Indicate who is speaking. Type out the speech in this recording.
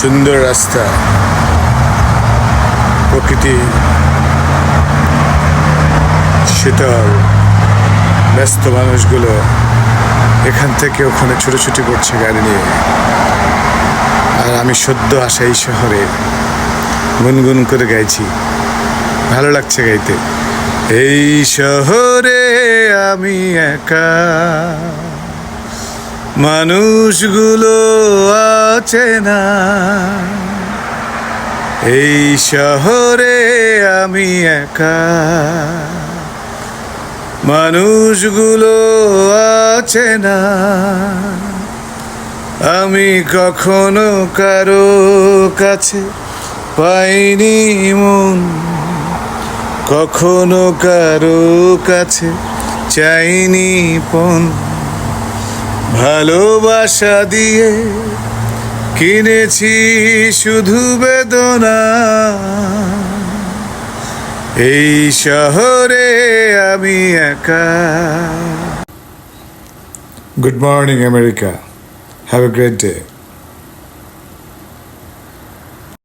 Speaker 1: সুন্দর রাস্তা। প্রকৃতি শীতল, ব্যস্ত মানুষগুলো এখান থেকে ওখানে ছুটোছুটি করছে গাড়ি নিয়ে। আর আমি সদ্য আসা এই শহরে গুনগুন করে গাইছি। ভালো লাগছে গাইতে। এই শহরে আমি একা। মানুষগুলো আছে না। এই শহরে আমি একা। মানুষগুলো আছে না। আমি কখনো কারও কাছে পাইনি মন। কখনো কারও কাছে চাইনি পণ। ভালোবাসা দিয়ে কিনেছি শুধু বেদনা। এই শহরে আমি একা। Good morning America have a great day